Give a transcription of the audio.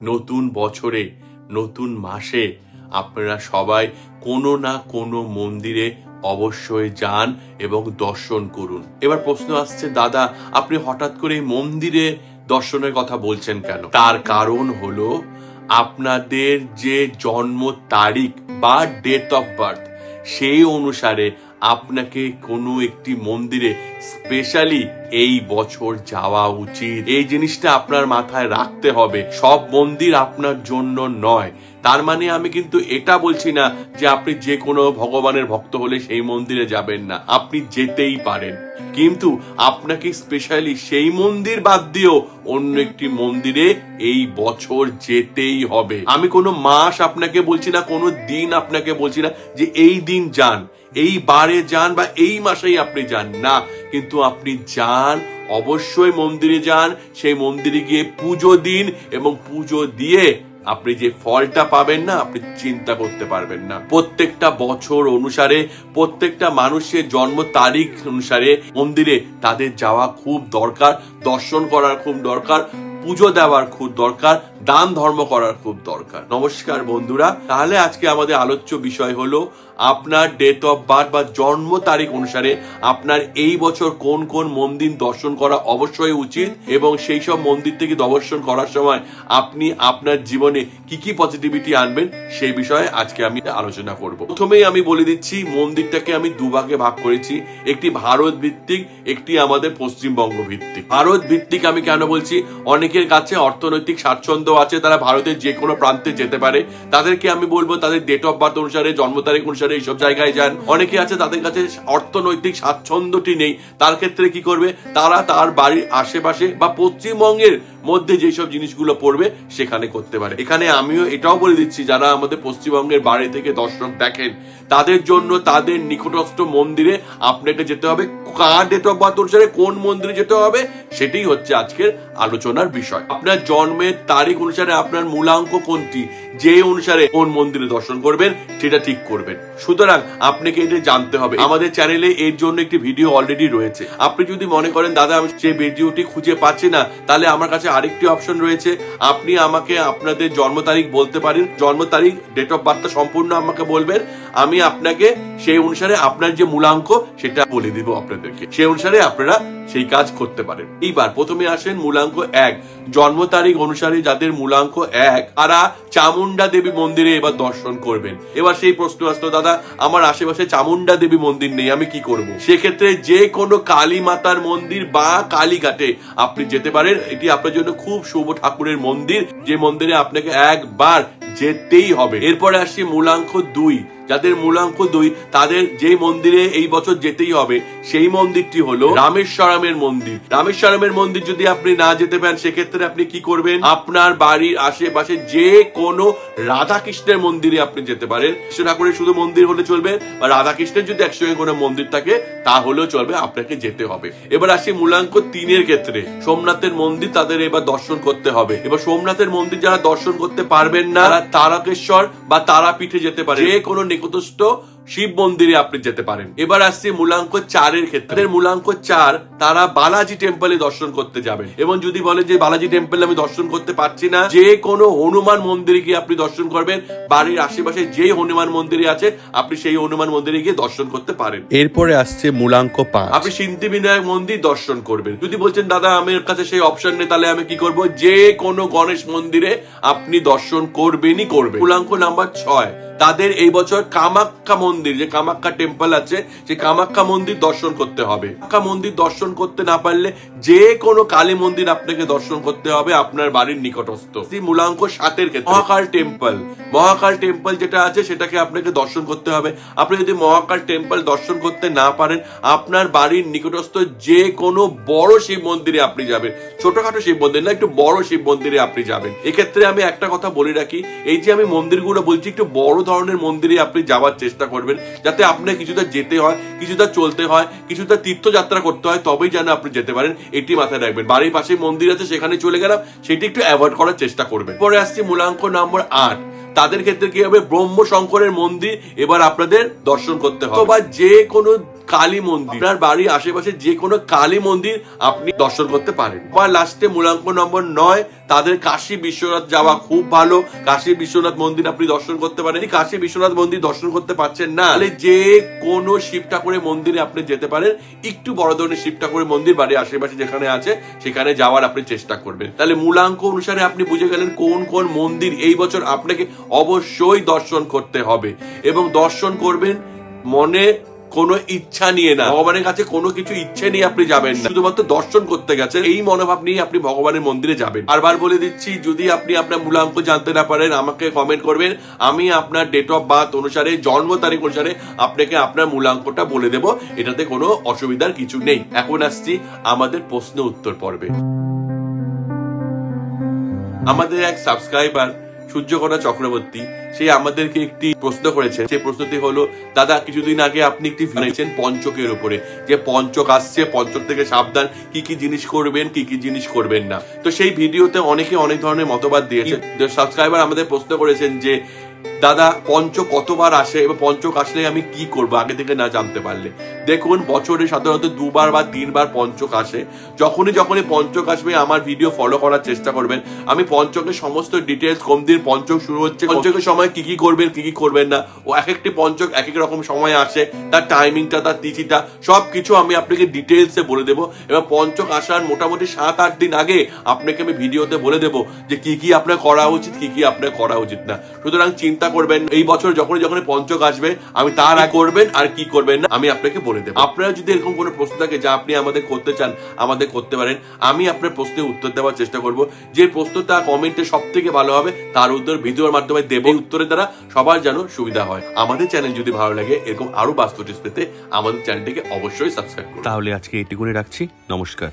নতুন বছরে, নতুন মাসে আপনারা সবাই কোনো না কোনো মন্দিরে অবশ্যই যান এবং দর্শন করুন। এবার প্রশ্ন আসছে, দাদা, আপনি হঠাৎ করে মন্দিরে দর্শনের কথা বলছেন কেন? তার কারণ হলো আপনাদের যে জন্ম তারিখ বা ডেট অফ বার্থ সেই অনুসারে আপনাকে কোনো একটি মন্দিরে স্পেশালি এই বছর যাওয়া উচিত। এই জিনিসটা আপনার মাথায় রাখতে হবে। সব মন্দির আপনার জন্য নয়। তার মানে আমি কিন্তু এটা বলছি না যে আপনি যে কোনো ভগবানের ভক্ত হলে সেই মন্দিরে যাবেন না। আপনি যেতেই পারেন। কিন্তু আপনাকে স্পেশালি সেই মন্দির বাদ দিয়েও অন্য একটি মন্দিরে এই বছর যেতেই হবে। আমি কোনো মাস আপনাকে বলছি না, কোনো দিন আপনাকে বলছি না যে এই দিন যান, এই বারে যান বা এই মাসেই আপনি যান। না কিন্তু আপনি যান, অবশ্যই মন্দিরে যান। সেই মন্দিরে গিয়ে পুজো দিন এবং পুজো দিয়ে আপনি যে ফলটা পাবেন না, আপনি চিন্তা করতে পারবেন না। প্রত্যেকটা বছর অনুসারে, প্রত্যেকটা মানুষের জন্ম তারিখ অনুসারে মন্দিরে তাদের যাওয়া খুব দরকার, দর্শন করার খুব দরকার, পুজো দেওয়ার খুব দরকার দান ধর্ম করার খুব দরকার। নমস্কার বন্ধুরা, তাহলে আজকে আমাদের আলোচ্য বিষয় হলো আপনার ডেট অফ বার্থ বা জন্ম তারিখ অনুসারে আপনার এই বছর কোন কোন মন্দির দর্শন করা অবশ্যই উচিত এবং সেই সব মন্দির থেকে দর্শন করার সময় আপনি আপনার জীবনে কি কি পজিটিভিটি আনবেন সেই বিষয়ে আজকে আমি আলোচনা করব। প্রথমেই আমি বলে দিচ্ছি, মন্দিরটাকে আমি দুভাগে ভাগ করেছি। একটি ভারত ভিত্তিক, একটি আমাদের পশ্চিমবঙ্গ ভিত্তিক। ভারত ভিত্তিক আমি কেন বলছি? অনেকের কাছে অর্থনৈতিক স্বাচ্ছন্দ্য আছে, তারা ভারতের যে কোনো প্রান্তে যেতে পারে। তাদেরকে আমি বলব, তাদের ডেট অফ বার্থ অনুসারে, জন্ম তারিখ অনুসারে এইসব জায়গায় যান। অনেকে আছে তাদের কাছে অর্থনৈতিক স্বাচ্ছন্দ্যটি নেই। তার ক্ষেত্রে কি করবে? তারা তার বাড়ির আশেপাশে বা পশ্চিমবঙ্গের মধ্যে যেসব জিনিসগুলো পড়বে সেখানে করতে পারে। এখানে আমিও এটাও বলে দিচ্ছি, যারা আমাদের পশ্চিমবঙ্গের বাড়ি থেকে দর্শক দেখেন, তাদের জন্য তাদের নিকটস্থ মন্দিরে আপনাকে যেতে হবে। কার ডেট অফ বার্থ অনুসারে কোন মন্দিরে যেতে হবে, সেটাই হচ্ছে আজকের আলোচনার বিষয়। আপনার জন্মের তারিখ অনুসারে আপনার মূলাঙ্ক কোনটি? যে অনুসারে কোন মন্দিরে দর্শন করবেন, সেটা ঠিক করবেন। সুতরাং আপনাকে এটা জানতে হবে। আমাদের চ্যানেলে এর জন্য একটি ভিডিও অলরেডি রয়েছে। আপনি যদি মনে করেন, দাদা, আমি যে ভিডিওটি খুঁজে পাচ্ছি না, তাহলে আমার কাছে আরেকটি অপশন রয়েছে। আপনি আমাকে আপনাদের জন্ম তারিখ বলতে পারেন। জন্ম তারিখ ডেট অফ বার্থটা সম্পূর্ণ আমাকে বলবেন। আমি আপনাকে সেই অনুসারে আপনার যে মূলাঙ্ক সেটা বলে দিব আপনাদেরকে। সেই অনুসারে আপনারা সেই কাজ করতে পারেন। এইবার প্রথমে আসেন মূলাঙ্ক এক। জন্ম তারিখ অনুসারে যাদের মূলাঙ্ক এক, তারা চামুন্ডা দেবী মন্দিরে এবার দর্শন করবেন। এবার সেই প্রশ্ন আসতো দাদা, আমার আশেপাশে চামুন্ডা দেবী মন্দির নেই, আমি কি করব? সেক্ষেত্রে যে কোনো কালী মাতার মন্দির বা কালীঘাটে আপনি যেতে পারেন। এটি আপনার জন্য খুব শুভ ঠাকুরের মন্দির। যে মন্দিরে আপনাকে একবার যেতেই হবে। এরপরে আসছি মূলাঙ্ক দুই। যাদের মূলাঙ্ক দুই, তাদের যে মন্দিরে এই বছর যেতেই হবে, সেই মন্দিরটি হলো রামেশ্বরমের মন্দির। রামেশ্বরমের মন্দির যদি আপনি না যেতে পারেন, সেক্ষেত্রে আপনি কি করবেন? আপনার বাড়ির আশেপাশে যে কোনো রাধা কৃষ্ণের মন্দিরে আপনি যেতে পারেন। কৃষ্ণ ঠাকুরের শুধু মন্দির হলে চলবে, বা রাধা কৃষ্ণের যদি একসঙ্গে কোনো মন্দির থাকে, তাহলেও চলবে, আপনাকে যেতে হবে। এবার আসি মূলাঙ্ক তিনের ক্ষেত্রে। সোমনাথের মন্দির তাদের এবার দর্শন করতে হবে। এবার সোমনাথের মন্দির যারা দর্শন করতে পারবেন না, তারা তারকেশ্বর বা তারাপীঠে যেতে পারে। যে কোনো নিকটস্থ শিব মন্দিরে আপনি যেতে পারেন। এবার আসছে মূলাঙ্ক চারের ক্ষেত্রে। মূলাঙ্ক চার তারা বালাজি টেম্পলে দর্শন করতে যাবেন। এবং যদি বলে যে বালাজি টেম্পল আমি দর্শন করতে পারছি না যে কোনো হনুমান মন্দিরে গিয়ে আপনি দর্শন করবেন। বাড়ির আশেপাশে যে হনুমান মন্দিরে আছে আপনি সেই হনুমান মন্দিরে গিয়ে দর্শন করতে পারেন। এরপরে আসছে মূলাঙ্ক পাঁচ। আপনি সিদ্ধি বিনায়ক মন্দির দর্শন করবেন। যদি বলছেন দাদা আমার কাছে সেই অপশন নেই তাহলে আমি কি করব? যে কোনো গণেশ মন্দিরে আপনি দর্শন করবেনই করবেন। মূলাঙ্ক নাম্বার ছয় তাদের এই বছর কামাখ্যা মন্দির, যে কামাখ্যা টেম্পল আছে, সেই কামাখ্যা মন্দির দর্শন করতে হবে। কামাখ্যা মন্দির দর্শন করতে না পারলে যে কোনো কালী মন্দির আপনাকে দর্শন করতে হবে আপনার বাড়ির নিকটস্থ। সেই মূলাঙ্ক সাতের ক্ষেত্রে। মহাকাল টেম্পল মহাকাল টেম্পল যেটা আছে, সেটাকে আপনাকে দর্শন করতে হবে। আপনি যদি মহাকাল টেম্পল দর্শন করতে না পারেন, আপনার বাড়ির নিকটস্থ যে কোনো বড় শিব মন্দিরে আপনি যাবেন। ছোটখাটো শিব মন্দির না, একটু বড় শিব মন্দিরে আপনি যাবেন। এক্ষেত্রে আমি একটা কথা বলে রাখি, এই যে আমি মন্দিরগুলো বলছি, একটু বড় ধরনের মন্দিরে আপনি যাওয়ার চেষ্টা করবেন, যাতে আপনার কিছুটা যেতে হয়, কিছুটা চলতে হয়, কিছুটা তীর্থযাত্রা করতে হয়, তবেই যেন আপনি যেতে পারেন, এটি মাথায় রাখবেন। বাড়ির পাশে মন্দির আছে, সেখানে চলে গেলাম, সেটি একটু অ্যাভয়েড করার চেষ্টা করবেন। পরে আসছি মূলাঙ্ক নম্বর আট। তাদের ক্ষেত্রে কি হবে? ব্রহ্ম শঙ্করের মন্দির, এবার আপনাদের দর্শন করতে হবে। বা যে কোনো কালী মন্দির। আপনার বাড়ির আশেপাশে যে কোনো কালী মন্দির আপনি দর্শন করতে পারেন। বা লাস্টে মূলাঙ্ক নম্বর নয়, তাদের কাশী বিশ্বনাথ যাওয়া খুব ভালো। কাশী বিশ্বনাথ মন্দির আপনি দর্শন করতে পারেন। কাশী বিশ্বনাথ মন্দির দর্শন করতে পারছেন না, তাহলে যে কোনো শিব ঠাকুরের মন্দিরে আপনি যেতে পারেন। একটু বড় ধরনের শিব ঠাকুরের মন্দির বাড়ির আশেপাশে যেখানে আছে, সেখানে যাওয়ার আপনি চেষ্টা করবেন। তাহলে মূলাঙ্ক অনুসারে আপনি বুঝে গেলেন কোন কোন মন্দির এই বছর আপনাকে অবশ্যই দর্শন করতে হবে। এবং দর্শন করবেন মনে কোনো ইচ্ছা নিয়ে না। ভগবানের কাছে কোনো কিছু ইচ্ছে নিয়ে আপনি যাবেন না। শুধুমাত্র দর্শন করতে গেছেন, এই মনোভাব নিয়ে আপনি ভগবানের মন্দিরে যাবেন। বারবার বলে দিচ্ছি, যদি আপনি আপনার মূলাঙ্ক জানতে না পারেন, আমাকে কমেন্ট করবেন। আমি আপনার ডেট অফ বার্থ অনুসারে, জন্ম তারিখ অনুসারে আপনাকে আপনার মূলাঙ্কটা বলে দেব। এটাতে কোনো অসুবিধার কিছু নেই। এখন আসছি আমাদের প্রশ্ন উত্তর পর্বে। আমাদের এক সাবস্ক্রাইবার সূর্যকণা চক্রবর্তী। সে আমাদেরকে একটি প্রশ্ন করেছেন। সেই প্রশ্নটি হলো, দাদা, কিছুদিন আগে আপনি একটি ফেলেছেন পঞ্চকের উপরে। যে পঞ্চক আসছে, পঞ্চক থেকে সাবধান, কি কি জিনিস করবেন, কি কি জিনিস করবেন না। তো সেই ভিডিওতে অনেকে অনেক ধরনের মতবাদ দিয়েছে। সাবস্ক্রাইবার আমাদের প্রশ্ন করেছেন যে দাদা, পঞ্চ কতবার আসে এবং পঞ্চক আসলে আমি কি করব? আগে থেকে না জানতে পারলে। দেখুন, বছরে সাধারণত দুবার বা তিনবার পঞ্চক আসে। যখনই যখনই পঞ্চক আসবে, আমার ভিডিও ফলো করার চেষ্টা করবেন। আমি পঞ্চকের সমস্ত ডিটেলস কোন দিন পঞ্চক শুরু হচ্ছে। পঞ্চকের সময় কি কি করবেন, কি কি করবেন না। ও এক একটি পঞ্চক এক এক রকম সময় আসে। তার টাইমিংটা তার তিথিটা সব কিছু আমি আপনাকে ডিটেলসে বলে দেবো। এবার পঞ্চক আসার মোটামুটি সাত আট দিন আগে আপনাকে আমি ভিডিওতে বলে দেবো যে কি কি আপনার করা উচিত, কি কি আপনার করা উচিত না। সুতরাং চিন্তা করবেন, এই বছর যখনই যখন পঞ্চক আসবে, আমি তার করবেন আর কি করবেন না, আমি আপনাকে বলে দেবো। আপনারা যদি এরকম কোনো প্রশ্ন থাকে যা আপনি আমাদের করতে চান, আমাদের করতে পারেন, আমি আপনার প্রশ্নের উত্তর দেওয়ার চেষ্টা করব। যে প্রশ্নটা কমেন্টে সব থেকে ভালো হবে, তার উত্তর ভিডিওর মাধ্যমে দেবে। উত্তরের দ্বারা সবার যেন সুবিধা হয়। আমাদের চ্যানেল যদি ভালো লাগে, এরকম আরও বাস্তু টিপস পেতে আমাদের চ্যানেলটিকে অবশ্যই সাবস্ক্রাইব করুন। তাহলে আজকে এটি করে রাখছি। নমস্কার।